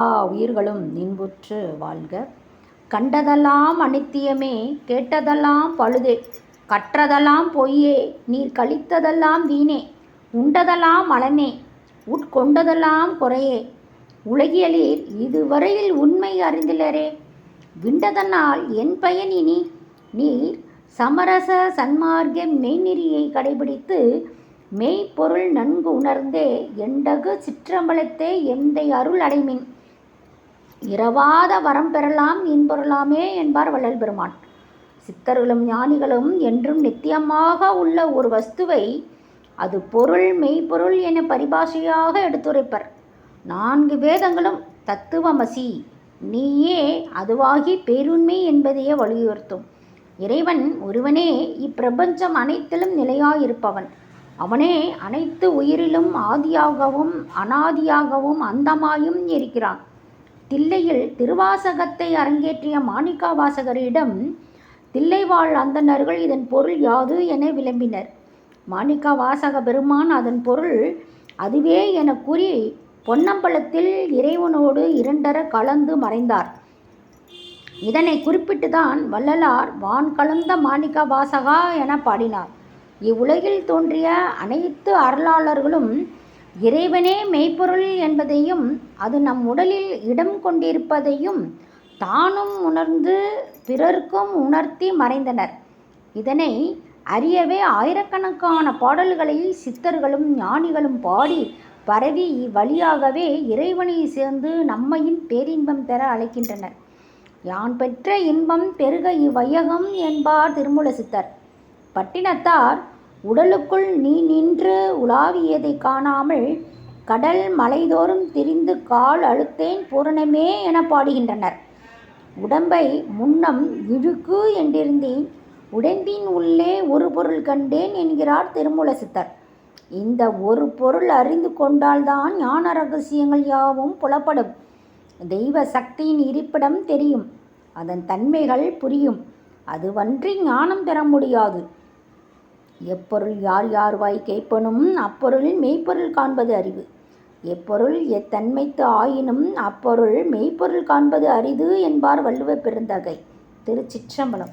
எல்லா உயிர்களும் இன்புற்று வாழ்க. கண்டதெல்லாம் அனித்தியமே கேட்டதெல்லாம் பழுதே. கற்றதெல்லாம் பொய்யே நீர் கழித்ததெல்லாம் வீணே. உண்டதெல்லாம் மலமே உட்கொண்டதெல்லாம் குறையே. உலகியலீர் இதுவரையில் உண்மை அறிந்திலரே. விண்டதனால் என் பயன் இனி. நீர் சமரச சன்மார்க்க மெய்நெறியை கடைபிடித்து மெய்ப்பொருள் நன்கு உணர்ந்தே எண்டகு சிற்றம்பலத்தே எந்தை அருள் அடைமின். இரவாத வரம் பெறலாம் இன்பொருளாமே என்பார் வள்ளல் பெருமான். சித்தர்களும் ஞானிகளும் என்றும் நித்தியமாக உள்ள ஒரு வஸ்துவை அது பொருள் மெய்ப்பொருள் என பரிபாஷையாக எடுத்துரைப்பர். நான்கு வேதங்களும் தத்துவமசி. நீயே அதுவாகி பேருண்மை என்பதையே வலியுறுத்தும். இறைவன் ஒருவனே இப்பிரபஞ்சம் அனைத்திலும் நிலையாயிருப்பவன். அவனே அனைத்து உயிரிலும் ஆதியாகவும் அனாதியாகவும் அந்தமாயும் இருக்கிறான். தில்லையில் திருவாசகத்தை அரங்கேற்றிய மாணிக்கா வாசகரிடம் தில்லைவாழ் அந்தனர்கள் இதன் பொருள் யாது என விளம்பினர். மாணிக்கா வாசக பெருமான் அதன் பொருள் அதுவே என கூறி பொன்னம்பலத்தில் இறைவனோடு இரண்டர கலந்து மறைந்தார். இதனை குறிப்பிட்டுதான் வள்ளலார் வான் கலந்த மாணிக்கா வாசகா என பாடினார். இவ்வுலகில் தோன்றிய அனைத்து அருளாளர்களும் இறைவனே மெய்ப்பொருள் என்பதையும் அது நம் உடலில் இடம் கொண்டிருப்பதையும் தானும் உணர்ந்து பிறர்க்கும் உணர்த்தி மறைந்தனர். இதனை அறியவே ஆயிரக்கணக்கான பாடல்களை சித்தர்களும் ஞானிகளும் பாடி பரவி இவ்வழியாகவே இறைவனை சேர்ந்து நம்மையின் பேரின்பம் பெற அழைக்கின்றனர். யான் பெற்ற இன்பம் பெருக இவ்வையகம் என்பார் திருமூல சித்தர். பட்டினத்தார் உடலுக்குள் நீ நின்று உலாவியதை காணாமல் கடல் மலைதோறும் திரிந்து கால் அழுத்தேன் பூரணமே என பாடுகின்றனர். உடம்பை முன்னம் இழுக்கு என்றிருந்தேன். உடம்பின் உள்ளே ஒரு பொருள் கண்டேன் என்கிறார் திருமூல சித்தர். இந்த ஒரு பொருள் அறிந்து கொண்டால்தான் ஞான ரகசியங்கள் யாவும் புலப்படும். தெய்வ சக்தியின் இருப்பிடம் தெரியும். அதன் தன்மைகள் புரியும். அதுவன்றி ஞானம் பெற முடியாது. எப்பொருள் யார் யார் வாய் கேட்பனும் அப்பொருள் மெய்ப்பொருள் காண்பது அறிவு. எப்பொருள் எத்தன்மைத்து ஆயினும் அப்பொருள் மெய்ப்பொருள் காண்பது அரிது என்பார் வள்ளுவ பெருந்தகை. திருச்சிற்றம்பலம்.